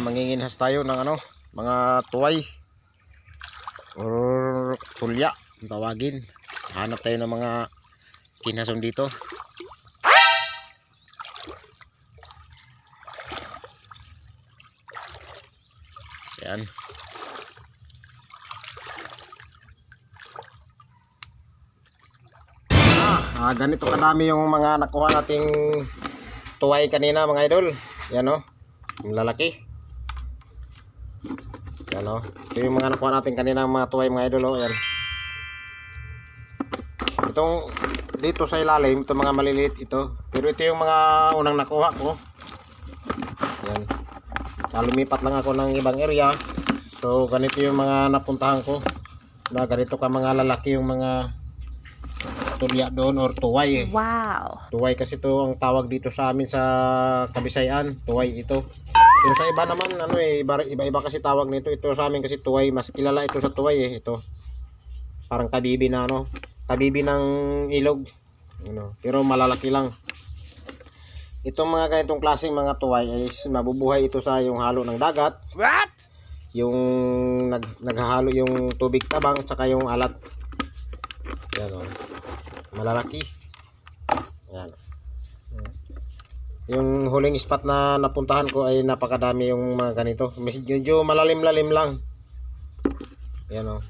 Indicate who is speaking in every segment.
Speaker 1: manginginhas tayo ng ano, mga tuway or tulya tawagin. Hanap tayo ng mga kinhason dito. Yan. Ah, ah, ganito kadami yung mga nakuha nating tuway kanina mga idol. Yan o. Yung lalaki. Yan o. Ito yung mga nakuha natin kanina mga tuway mga idol o. Yan. Itong dito sa ilalim, ito mga maliliit ito. Pero ito yung mga unang nakuha ko. Yan. Lumipat lang ako ng ibang area. So ganito yung mga napuntahan ko. Na ganito ka mga lalaki yung mga tulya doon or tuway eh.
Speaker 2: Wow.
Speaker 1: Tuway kasi to ang tawag dito sa amin sa Kabisayan, tuway ito. Pero sa iba naman ano eh iba iba kasi tawag nito. Ito sa amin kasi tuway, mas kilala ito sa tuway eh ito. Parang tabibi na ano, tabibi ng ilog. Ano, pero malalaki lang. Itong mga ganitong klaseng mga tuway ay mabubuhay ito sa yung halo ng dagat,
Speaker 2: What?
Speaker 1: yung nag, naghahalo yung tubig tabang at saka yung alat. Yan o. Malalaki. Yan. Yung huling spot na napuntahan ko ay napakadami yung mga ganito. Medyo malalim-lalim lang. Yan o.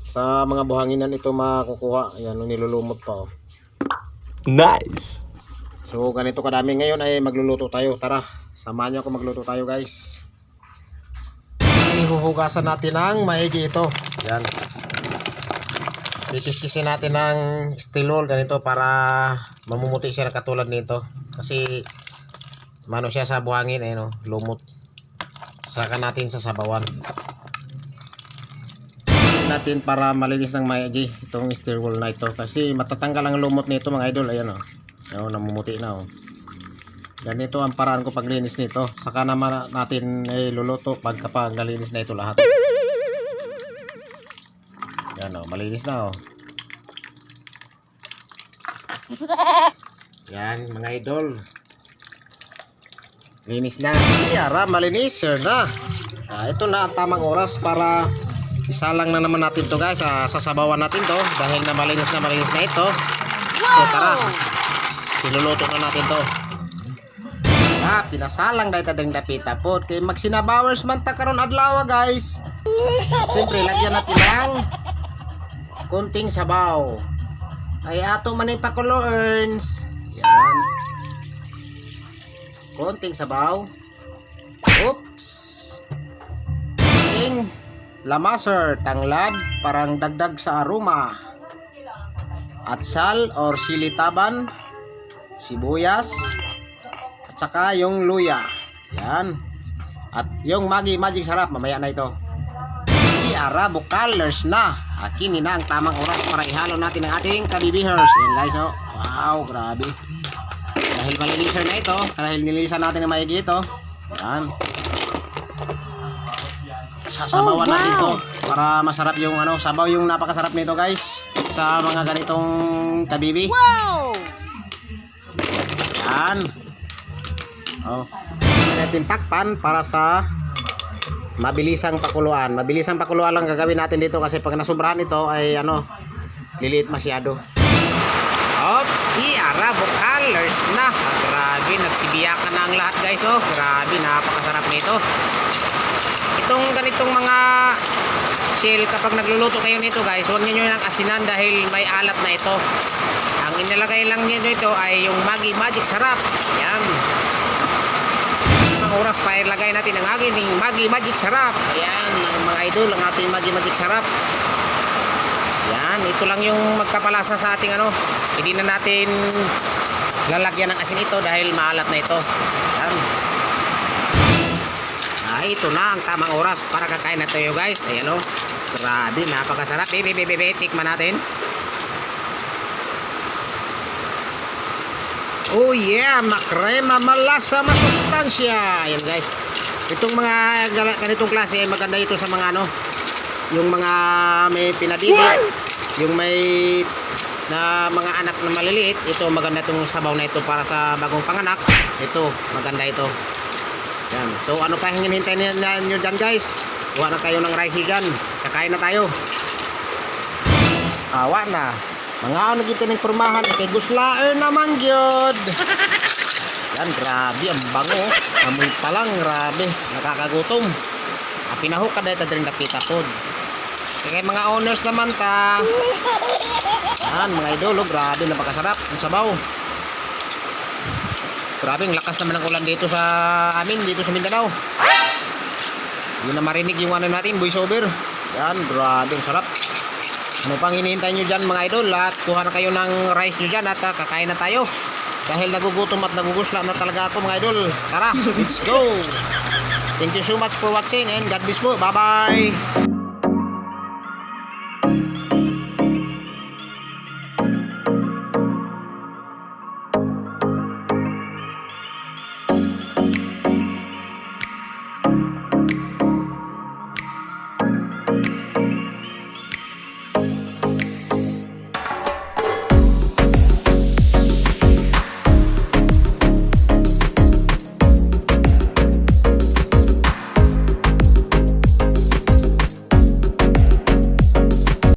Speaker 1: Sa mga buhanginan ito makukuha. Yan o, nilulumot pa o.
Speaker 3: Nice.
Speaker 1: So ganito kadami ngayon ay magluluto tayo. Tara, samahan niyo ako magluto tayo guys. Ihuhugasan natin ng maigi ito. Yan. Kikiskisin natin ng steel wool ganito para mamumuti siya katulad nito. Kasi mano siya sa buhangin eh no, lumot. Saka natin sa sabawan. natin para malinis ng maigi itong steel wool na ito kasi matatanggal ang lumot nito mga idol ayan oh. Ayan, namumuti na oh. Ganito ang paraan ko paglinis nito. Saka naman natin eh, luluto pag kapag nalinis na ito lahat. Yan oh, malinis na oh. Yan mga idol. Linis na. Yara, malinis sir na. Ah, ito na ang tamang oras para isalang na naman natin to guys. Ah, sasabawan natin to dahil na malinis na malinis na ito. So tara, siluluto na natin to. Ah, pinasalang dahil tadang dapita po. Kay magsinabawers man ta karon adlaw guys. Siyempre, lagyan natin ng kunting sabaw. Ay ato man yung pakulo earns. Konting sabaw. Oops. King lamaser, tanglad, parang dagdag sa aroma. Atsal or silitaban, sibuyas, at saka yung luya. Yan. At yung magi magic sarap, mamaya na ito. Arabo colors na. Akin na ang tamang oras para ihalo natin ang ating kabibihers. Yan guys, oh. Wow, grabe. Dahil malinisan na ito, dahil nilinisan natin ang maigi ito. Yan. Sasabawan
Speaker 2: Oh, wow.
Speaker 1: natin to para masarap yung ano, sabaw yung napakasarap nito guys sa mga ganitong kabibi.
Speaker 2: Wow!
Speaker 1: Yan. Oh. Natin takpan para sa mabilisang pakuluan. Mabilisang pakuluan lang gagawin natin dito kasi pag nasumbrahan ito ay ano, liliit masyado. Oops, iara, colors na. Ah, grabe, nagsibiyakan na ang lahat guys. Oh, grabe, napakasarap nito. Itong ganitong mga shell, kapag nagluluto kayo nito guys, huwag niyo nang asinan dahil may alat na ito. Ang inilagay lang niyo dito ay yung Maggi Magic Sarap. Yan. Ang oras pa ilagay natin ang ating Maggi Magic Sarap. Mga, mga idol, ang ating Maggi Magic Sarap. Yan, ito lang yung magpapalasa sa ating ano. Hindi na natin lalagyan ng asin ito dahil maalat na ito. Yan. Ah, ito na ang tamang oras para kakain na tayo guys. Ayan o. Grabe, napakasarap. Bebe, bebe, bebe, tikman natin. Oh yeah, makrema, malasa, masustansya. Ayan guys. Itong mga ganitong klase ay maganda ito sa mga ano, yung mga may pinadidi, yung may na mga anak na maliliit, ito maganda itong sabaw na ito para sa bagong panganak. Ito, maganda ito. Yan. So ano pa hinihintay nyo dyan guys? Kuha na kayo ng rice nyo dyan. Kakain na tayo. Awa na. Mga ano kita ng kurmahan. Kay guslaer naman gyud. Yan, grabe. Ang bango. Amoy pa. Grabe. Nakakagutom. Ah, pinahok ka dahil tadring nakita po. Kaya mga owners naman ta. Yan, mga idolo. Grabe. Napakasarap. Ang sabaw. Grabe, ang lakas naman ng ulan dito sa amin, dito sa Mindanao. Hindi na marinig yung ano natin, voice over. Yan, grabe, ang sarap. Ano pang hinihintay nyo dyan mga idol? At kuha na kayo ng rice nyo dyan at ah, kakain na tayo. Dahil nagugutom at nagugusla na talaga ako mga idol. Tara, let's go! Thank you so much for watching and God bless po. Bye-bye!